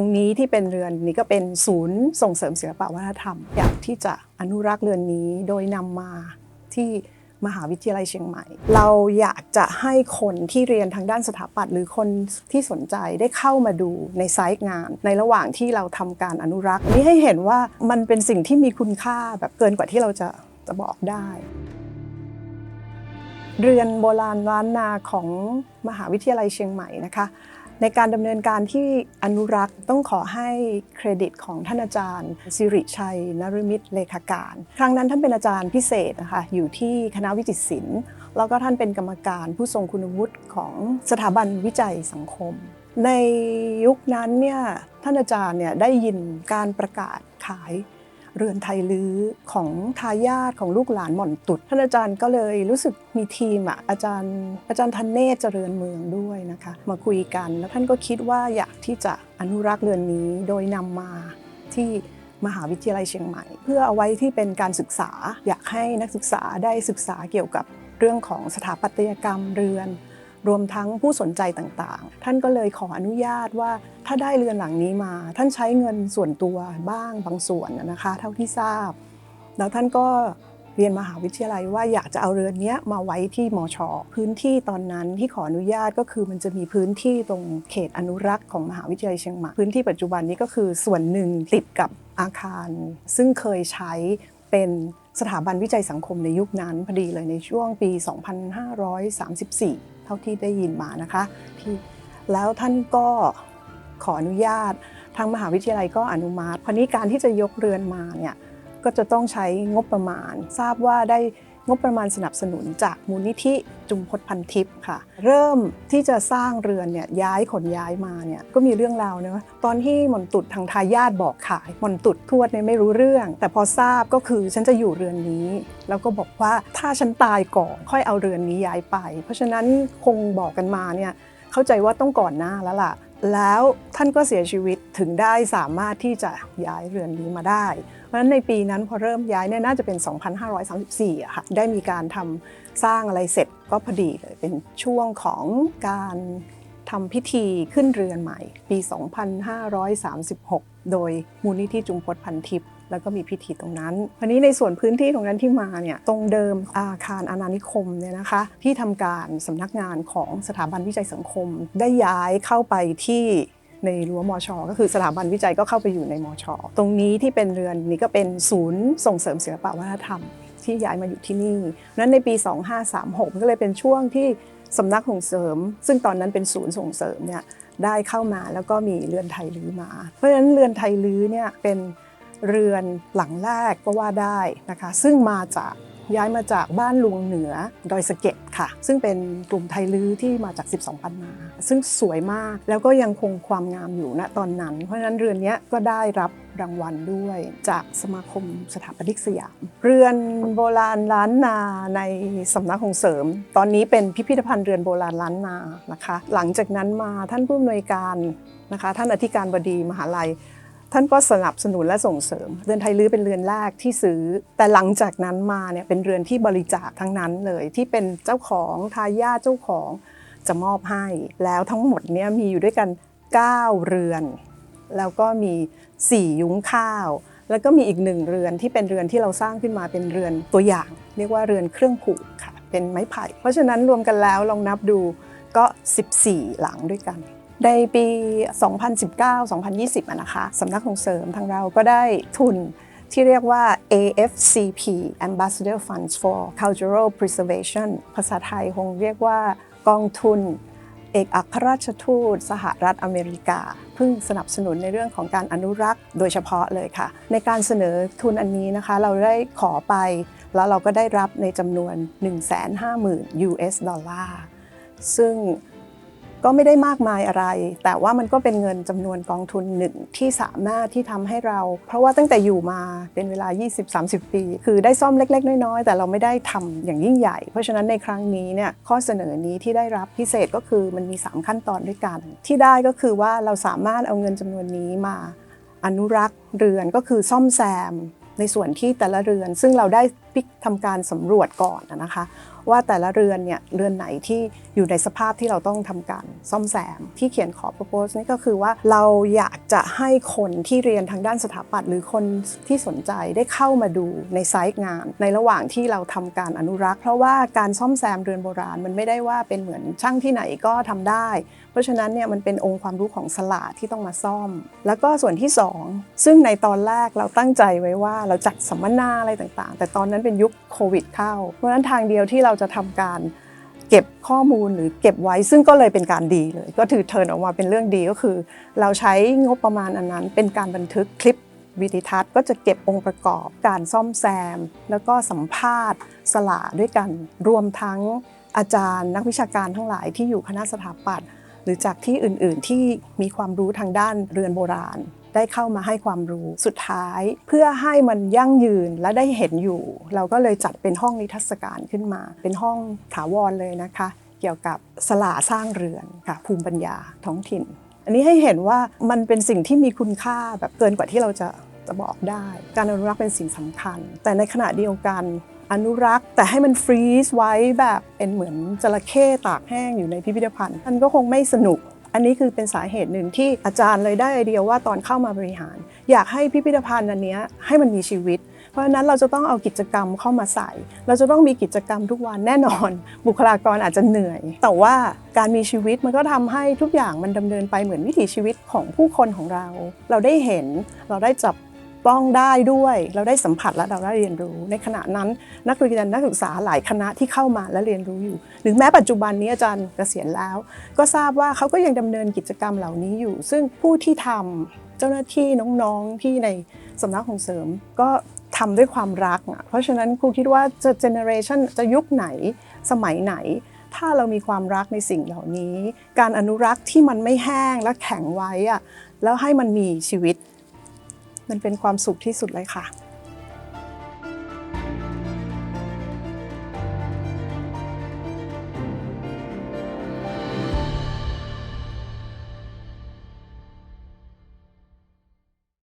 รงนี้ที่เป็นเรือนนี้ก็เป็นศูนย์ส่งเสริมศิลปวัฒนธรรม อยากที่จะอนุรักษ์เรือนนี้โดยนำมาที่มหาวิทยาลัยเชียงใหม่ เราอยากจะให้คนที่เรียนทางด้านสถาปัตย์หรือคนที่สนใจได้เข้ามาดูในไซต์งาน ในระหว่างที่เราทำการอนุรักษ์นี้ให้เห็นว่ามันเป็นสิ่งที่มีคุณค่าแบบเกินกว่าที่เราจะจะบอกได้ เรือนโบราณล้านนาของมหาวิทยาลัยเชียงใหม่นะคะ ในการดำเนินการที่อนุรักษ์ต้องขอให้เครดิตของท่านอาจารย์สิริชัยนฤมิตรเลขาการ ครั้งนั้นท่านเป็นอาจารย์พิเศษนะคะอยู่ที่คณะวิจิตรศิลป์ แล้วก็ท่านเป็นกรรมการผู้ทรงคุณวุฒิของสถาบันวิจัยสังคม ในยุคนั้นเนี่ยท่านอาจารย์เนี่ยได้ยินการประกาศขาย เรือนไทยลื้อของทายาทของลูกหลานหม่อนตุดท่านอาจารย์ก็เลยรู้สึกมีทีมอะอาจารย์ อาจารย์ทันเนศเจริญเมืองด้วยนะคะ มาคุยกันแล้วท่านก็คิดว่าอยากที่จะอนุรักษ์เรือนนี้โดยนำมาที่มหาวิทยาลัยเชียงใหม่ เพื่อเอาไว้ที่เป็นการศึกษา อยากให้นักศึกษาได้ศึกษาเกี่ยวกับเรื่องของสถาปัตยกรรมเรือน รวมทั้งผู้สนใจต่างๆ ท่านก็เลยขออนุญาตว่าถ้าได้เรือนหลังนี้มา ท่านใช้เงินส่วนตัวบ้างบางส่วนนะคะ เท่าที่ทราบ แล้วท่านก็เรียนมหาวิทยาลัยว่าอยากจะเอาเรือนนี้มาไว้ที่มชพื้นที่ตอนนั้นที่ขออนุญาตก็คือมันจะมีพื้นที่ตรงเขตอนุรักษ์ของมหาวิทยาลัยเชียงใหม่พื้นที่ปัจจุบันนี้ก็คือส่วนหนึ่งติดกับอาคาร ซึ่งเคยใช้เป็นสถาบันวิจัยสังคมในยุคนั้นพอดีเลยในช่วงปี 2534 ท่าที่ได้ยินมานะคะที่แล้วท่านก็ขออนุญาตทางมหาวิทยาลัยก็อนุมัติคราวนี้การที่จะยกเรือนมาเนี่ยก็จะต้องใช้งบประมาณ ทราบว่าได้ งบประมาณสนับสนุนจากมูลนิธิจุมพลพันทิพย์ค่ะ เริ่มที่จะสร้างเรือนเนี่ยย้ายขนย้ายมาเนี่ยก็มีเรื่องราวนะตอนที่หม่อนตุดทางทายาทบอกขายหม่อนตุดทวดเนี่ยไม่รู้เรื่อง แต่พอทราบก็คือฉันจะอยู่เรือนนี้ แล้วก็บอกว่าถ้าฉันตายก่อนค่อยเอาเรือนนี้ย้ายไป เพราะฉะนั้นคงบอกกันมาเนี่ยเข้าใจว่าต้องก่อนหน้าแล้วล่ะ แล้วท่านก็เสียชีวิตถึงได้สามารถที่จะย้ายเรือนนี้มาได้ เพราะฉะนั้นในปีนั้นพอเริ่มย้ายเนี่ยน่าจะเป็น 2534อะค่ะได้มีการทำสร้างอะไรเสร็จก็พอดีเลยเป็นช่วงของการทำพิธีขึ้นเรือนใหม่ ปี 2536 โดยมูลนิธิจุมพลพันทิพย์ แล้วก็มีพิธีตรงนั้นวันนี้ในส่วนพื้นที่ตรงนั้นที่มาเนี่ยตรงเดิมอาคารอาณานิคมเนี่ยนะคะที่ทำการสำนักงานของสถาบันวิจัยสังคม ได้ย้ายเข้าไปที่ในรั้วมอชก็คือสถาบันวิจัยก็เข้าไปอยู่ในมอชตรงนี้ที่เป็นเรือนนี้ก็เป็นศูนย์ส่งเสริมศิลปวัฒนธรรม ที่ย้ายมาอยู่ที่นี่นั้นในปี 2536 ก็เลยเป็นช่วงที่สำนักส่งเสริม ซึ่งตอนนั้นเป็นศูนย์ส่งเสริมเนี่ยได้เข้ามาแล้วก็มีเรือนไทยลื้อมา เพราะฉะนั้นเรือนไทยลื้อเนี่ยเป็น เรือนหลังแรกก็ว่าได้นะคะ ซึ่งมาจากย้ายมาจากบ้านลุงเหนือดอยสะเก็ดค่ะ ซึ่งเป็นกลุ่มไทยลื้อที่มาจาก 12 ปันนา ซึ่งสวยมากแล้วก็ยังคงความงามอยู่ณตอนนั้น เพราะฉะนั้นเรือนนี้ก็ได้รับรางวัลด้วยจากสมาคมสถาปนิกสยาม เรือนโบราณล้านนาในสำนักส่งเสริม ตอนนี้เป็นพิพิธภัณฑ์เรือนโบราณล้านนานะคะ หลังจากนั้นมาท่านผู้อำนวยการนะคะ ท่านอธิการบดีมหาลัย ท่านก็สนับสนุนและส่งเสริม เรือนไทยลื้อเป็นเรือนแรกที่ซื้อ แต่หลังจากนั้นมาเนี่ยเป็นเรือนที่บริจาคทั้งนั้นเลยที่เป็นเจ้าของทายาทเจ้าของจะมอบให้ แล้วทั้งหมดเนี่ยมีอยู่ด้วยกัน 9 เรือน แล้วก็มี 4 ยุ้งข้าว แล้วก็มีอีกหนึ่งเรือนที่เป็นเรือนที่เราสร้างขึ้นมาเป็นเรือนตัวอย่าง เรียกว่าเรือนเครื่องผูกค่ะเป็นไม้ไผ่ เพราะฉะนั้นรวมกันแล้วลองนับดูก็ 14 หลังด้วยกัน ในปี 2019-2020ะนะคะสำนักส่งเสริมทางเราก็ได้ทุนที่เรียกว่า AFCP Ambassador Funds for Cultural Preservation ภาษาไทยคงเรียกว่ากองทุน เอกอัครราชทูตสหรัฐอเมริกาเพิ่งสนับสนุนในเรื่องของการอนุรักษ์โดยเฉพาะเลยค่ะ ในการเสนอทุนอันนี้นะคะ เราได้ขอไป แล้วเราก็ได้รับในจำนวน 150,000 US ดอลลาร์ซึ่ง ก็ไม่ได้มากมายอะไร แต่ว่ามันก็เป็นเงินจำนวนกองทุนหนึ่งที่สามารถที่ทำให้เรา เพราะว่าตั้งแต่อยู่มาเป็นเวลา 20-30 ปี คือได้ซ่อมเล็ก ๆ น้อยๆ แต่เราไม่ได้ทำอย่างยิ่งใหญ่ เพราะฉะนั้นในครั้งนี้เนี่ยข้อเสนอนี้ที่ได้รับพิเศษก็คือมันมี 3 ขั้นตอนด้วยกัน ที่ได้ก็คือว่าเราสามารถเอาเงินจำนวนนี้มาอนุรักษ์เรือนก็คือซ่อมแซมในส่วนที่แต่ละเรือน ซึ่งเราได้พิกทำการสำรวจก่อนนะคะ ว่าแต่ละเรือนเนี่ยเรือนไหนที่อยู่ในสภาพที่เราต้องทำการซ่อมแซมที่เขียนขอ propose นี่ก็คือว่าเราอยากจะให้คนที่เรียนทางด้านสถาปัตย์หรือคนที่สนใจได้เข้ามาดูในไซต์งาน ในระหว่างที่เราทำการอนุรักษ์ เพราะว่าการซ่อมแซมเรือนโบราณมันไม่ได้ว่าเป็นเหมือนช่างที่ไหนก็ทำได้ เพราะฉะนั้นเนี่ยมันเป็นองค์ความรู้ของสลาที่ต้องมาซ่อม แล้วก็ส่วนที่ 2 ซึ่งในตอนแรกเราตั้งใจไว้ว่าเราจัดสัมมนาอะไรต่างๆ แต่ตอนนั้นเป็นยุคโควิดเข้า เพราะฉะนั้นทางเดียวที่เราจะทำการเก็บข้อมูลหรือเก็บไว้ซึ่งก็เลยเป็นการดีเลย ก็ถือเทิร์นออกมาเป็นเรื่องดีก็คือ เราใช้งบประมาณอันนั้น เป็นการบันทึกคลิปวิดีทัศน์ก็จะเก็บองค์ประกอบการซ่อมแซม แล้วก็สัมภาษณ์สลาด้วยกันรวมทั้งอาจารย์นักวิชาการทั้งหลายที่อยู่คณะสถาปัตย์หรือจากที่อื่นๆที่มีความรู้ทางด้านเรือนโบราณ ได้เข้ามาให้ความรู้สุดท้าย เพื่อให้มันยั่งยืนและได้เห็นอยู่ เราก็เลยจัดเป็นห้องนิทรรศการขึ้นมา เป็นห้องถาวรเลยนะคะ เกี่ยวกับสลาสร้างเรือนค่ะภูมิปัญญาท้องถิ่น อันนี้ให้เห็นว่ามันเป็นสิ่งที่มีคุณค่าแบบเกินกว่าที่เราจะจะบอกได้ การอนุรักษ์เป็นสิ่งสำคัญ แต่ในขณะเดียวกันอนุรักษ์แต่ให้มันฟรีซไว้แบบเป็นเหมือนจระเข้ตากแห้งอยู่ในพิพิธภัณฑ์มันก็คงไม่สนุก อันนี้คือเป็นสาเหตุหนึ่งที่อาจารย์เลยได้ไอเดียว่าตอนเข้ามาบริหาร อยากให้พิพิธภัณฑ์อันนี้ให้มันมีชีวิต เพราะฉะนั้นเราจะต้องเอากิจกรรมเข้ามาใส่ เราจะต้องมีกิจกรรมทุกวันแน่นอน บุคลากรอาจจะเหนื่อย แต่ว่าการมีชีวิตมันก็ทำให้ทุกอย่างมันดำเนินไปเหมือนวิถีชีวิตของผู้คนของเรา เราได้เห็นเราได้จับ ต้องได้ด้วย เราได้สัมผัสและเราได้เรียนรู้ ในขณะนั้นนักเรียนนักศึกษาหลายคณะที่เข้ามาและเรียนรู้อยู่ หรือแม้ปัจจุบันนี้อาจารย์เกษียณแล้ว ก็ทราบว่าเขาก็ยังดำเนินกิจกรรมเหล่านี้อยู่ ซึ่งผู้ที่ทำเจ้าหน้าที่น้องๆที่ในสำนักส่งเสริมก็ทำด้วยความรัก เพราะฉะนั้นครูคิดว่าจะเจเนอเรชันจะยุคไหนสมัยไหน ถ้าเรามีความรักในสิ่งเหล่านี้ การอนุรักษ์ที่มันไม่แห้งและแข็งไว้อะแล้วให้มันมีชีวิต มันเป็นความสุขที่สุดเลยค่ะ